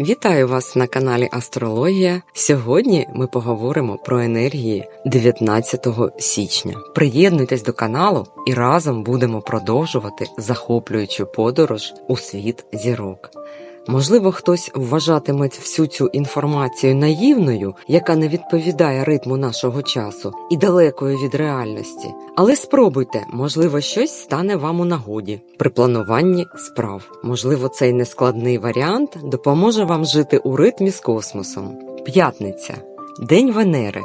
Вітаю вас на каналі Астрологія. Сьогодні ми поговоримо про енергії 19 січня. Приєднуйтесь до каналу і разом будемо продовжувати захоплюючу подорож у світ зірок. Можливо, хтось вважатиме всю цю інформацію наївною, яка не відповідає ритму нашого часу і далекою від реальності. Але спробуйте, можливо, щось стане вам у нагоді при плануванні справ. Можливо, цей нескладний варіант допоможе вам жити у ритмі з космосом. П'ятниця День Венери.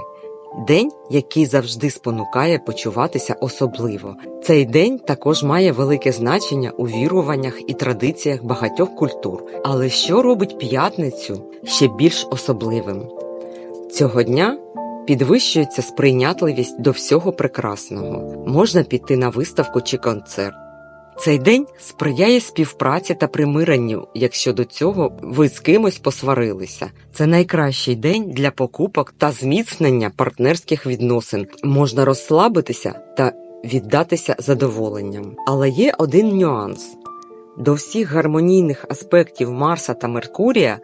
День, який завжди спонукає почуватися особливо. Цей день також має велике значення у віруваннях і традиціях багатьох культур. Але що робить п'ятницю ще більш особливим? Цього дня підвищується сприйнятливість до всього прекрасного. Можна піти на виставку чи концерт. Цей день сприяє співпраці та примиренню, якщо до цього ви з кимось посварилися. Це найкращий день для покупок та зміцнення партнерських відносин. Можна розслабитися та віддатися задоволенням. Але є один нюанс: до всіх гармонійних аспектів Марса та Меркурія,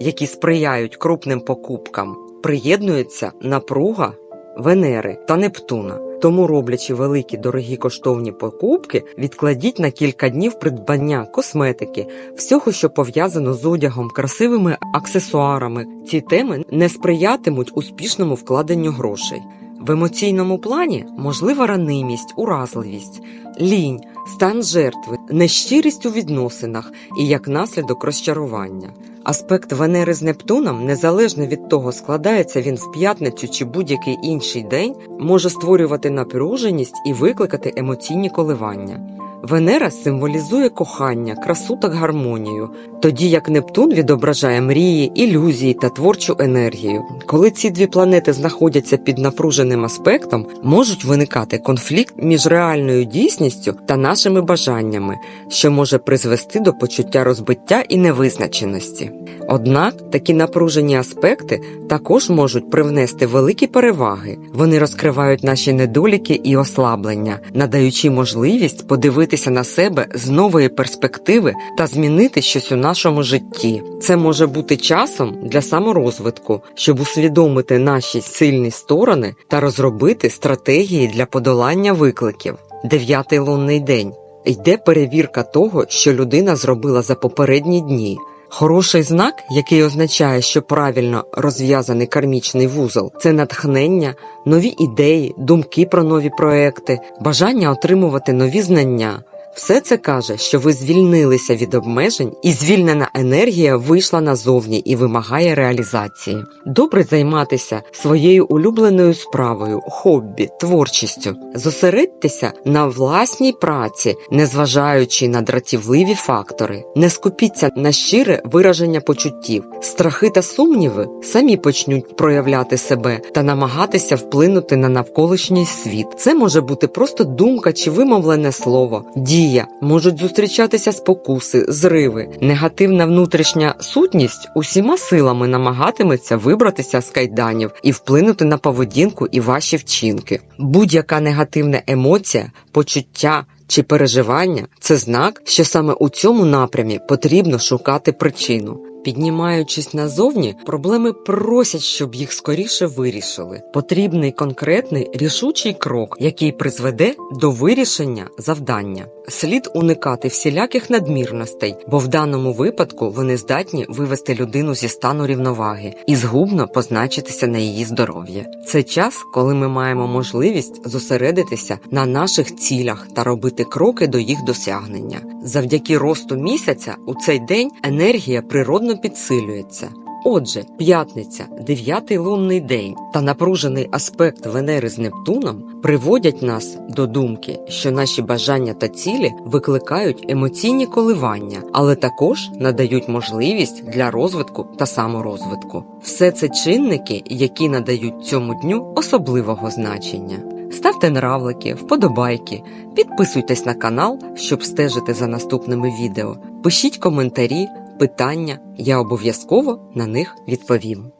які сприяють крупним покупкам, приєднується напруга Венери та Нептуна. Тому, роблячи великі дорогі коштовні покупки, відкладіть на кілька днів придбання косметики, всього, що пов'язано з одягом, красивими аксесуарами. Ці теми не сприятимуть успішному вкладенню грошей. В емоційному плані можлива ранимість, уразливість, лінь, стан жертви, нещирість у відносинах і як наслідок розчарування. Аспект Венери з Нептуном, незалежно від того, складається він в п'ятницю чи будь-який інший день, може створювати напруженість і викликати емоційні коливання. Венера символізує кохання, красу та гармонію, тоді як Нептун відображає мрії, ілюзії та творчу енергію. Коли ці дві планети знаходяться під напруженим аспектом, можуть виникати конфлікт між реальною дійсністю та нашими бажаннями, що може призвести до почуття розбиття і невизначеності. Однак такі напружені аспекти також можуть привнести великі переваги. Вони розкривають наші недоліки і ослаблення, надаючи можливість подивитися на себе з нової перспективи та змінити щось у нашому житті. Це може бути часом для саморозвитку, щоб усвідомити наші сильні сторони та розробити стратегії для подолання викликів. Дев'ятий лунний день йде перевірка того, що людина зробила за попередні дні. Хороший знак, який означає, що правильно розв'язаний кармічний вузол, це натхнення, нові ідеї, думки про нові проекти, бажання отримувати нові знання. Все це каже, що ви звільнилися від обмежень, і звільнена енергія вийшла назовні і вимагає реалізації. Добре займатися своєю улюбленою справою, хобі, творчістю. Зосередьтеся на власній праці, незважаючи на дратівливі фактори. Не скупіться на щире вираження почуттів. Страхи та сумніви самі почнуть проявляти себе та намагатися вплинути на навколишній світ. Це може бути просто думка чи вимовлене слово. Дія можуть зустрічатися спокуси, зриви. Негативна внутрішня сутність усіма силами намагатиметься вибратися з кайданів і вплинути на поведінку і ваші вчинки. Будь-яка негативна емоція, почуття. Чи переживання це знак, що саме у цьому напрямі потрібно шукати причину. Піднімаючись назовні, проблеми просять, щоб їх скоріше вирішили. Потрібний конкретний рішучий крок, який призведе до вирішення завдання. Слід уникати всіляких надмірностей, бо в даному випадку вони здатні вивести людину зі стану рівноваги і згубно позначитися на її здоров'я. Це час, коли ми маємо можливість зосередитися на наших цілях та робити кроки до їх досягнення. Завдяки росту місяця у цей день енергія природно підсилюється. Отже, п'ятниця, дев'ятий лунний день та напружений аспект Венери з Нептуном приводять нас до думки, що наші бажання та цілі викликають емоційні коливання, але також надають можливість для розвитку та саморозвитку. Все це чинники, які надають цьому дню особливого значення. Ставте нравлики, вподобайки, підписуйтесь на канал, щоб стежити за наступними відео. Пишіть коментарі, питання, я обов'язково на них відповім.